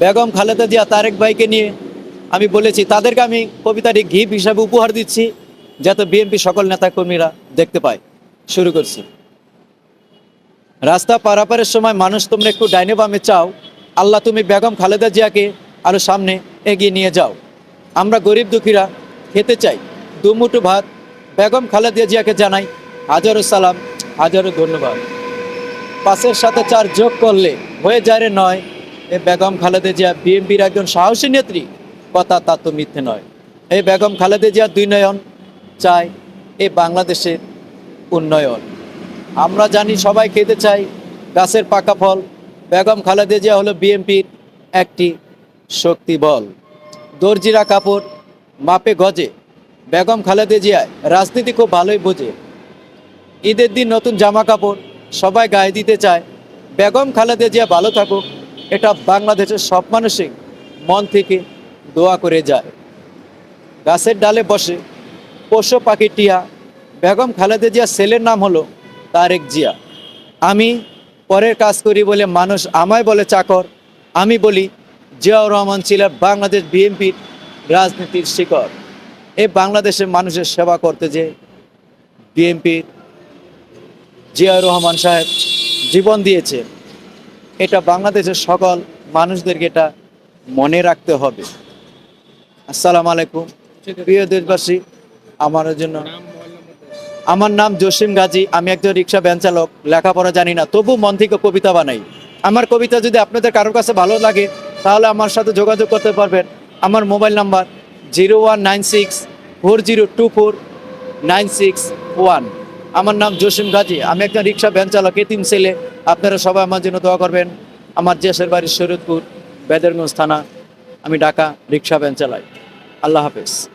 বেগম খালেদা জিয়া, তারেক ভাইকে নিয়ে আমি বলেছি, তাদেরকে আমি কবিতাটি গিফট হিসাবে উপহার দিচ্ছি, যাতে বিএনপি সকল নেতাকর্মীরা দেখতে পায়। শুরু করছি। রাস্তা পারাপারের সময় মানুষ তোমরা একটু ডাইনে বামে চাও, আল্লাহ তুমি বেগম খালেদা জিয়াকে আরও সামনে এগিয়ে নিয়ে যাও। আমরা গরিব দুঃখীরা খেতে চাই দুমুঠো ভাত বেগম খালেদা জিয়াকে জানাই, হাজারো সালাম, হাজারো ধন্যবাদ। পাঁচের সাথে চার যোগ করলে হয়ে যায় রে নয় এ বেগম খালেদা জিয়া বিএনপির একজন সাহসী নেত্রী, কথা তা তো মিথ্যে নয়। এই বেগম খালেদা জিয়া দুই নয়ন চায় এই বাংলাদেশের উন্নয়ন। আমরা জানি সবাই খেতে চাই গাছের পাকা ফল। বেগম খালেদা জিয়া হলো বিএনপির একটি শক্তি বল। দর্জিরা কাপড় মাপে গজে। বেগম খালেদা জিয়া রাজনীতি খুব ভালোই বোঝে। ঈদের দিন নতুন জামা কাপড় সবাই গায়ে দিতে চায়। বেগম খালেদা জিয়া ভালো থাকুক। এটা বাংলাদেশের সব মানুষই মন থেকে দোয়া করে যায়। গাছের ডালে বসে পশু পাখি টিয়া, বেগম খালেদা জিয়া ছেলের নাম হলো তারেক জিয়া। আমি পরের কাজ করি বলে মানুষ আমায় বলে চাকর, আমি বলি জিয়াউর রহমান ছিলেন বাংলাদেশ বিএনপির রাজনীতির শিকড়। এই বাংলাদেশের মানুষের সেবা করতে যে বিএনপির জিয়াউর রহমান সাহেব জীবন দিয়েছে। এটা বাংলাদেশের সকল মানুষদেরকে এটা মনে রাখতে হবে। আসসালামু আলাইকুম। প্রিয় দেশবাসী, আমার জন্য আমার নাম জসিম গাজী, আমি একজন রিক্সা ভ্যান চালক, লেখাপড়া জানি না, তবু মন থেকে কবিতা বানাই। আমার কবিতা যদি আপনাদের কারোর কাছে ভালো লাগে, তাহলে আমার সাথে যোগাযোগ করতে পারবেন। আমার mobile number zero one nine six four zero two four nine six one. আমার নাম জসিম গাজী, আমি একজন রিক্সা ভ্যান চালক, এতিম ছেলে। আপনারা সবাই আমার জন্য দোয়া করবেন। আমার দেশের বাড়ি শরীয়তপুর বেদেরগঞ্জ থানা। আমি ঢাকা রিক্সা ভ্যান চালাই। আল্লাহ হাফেজ।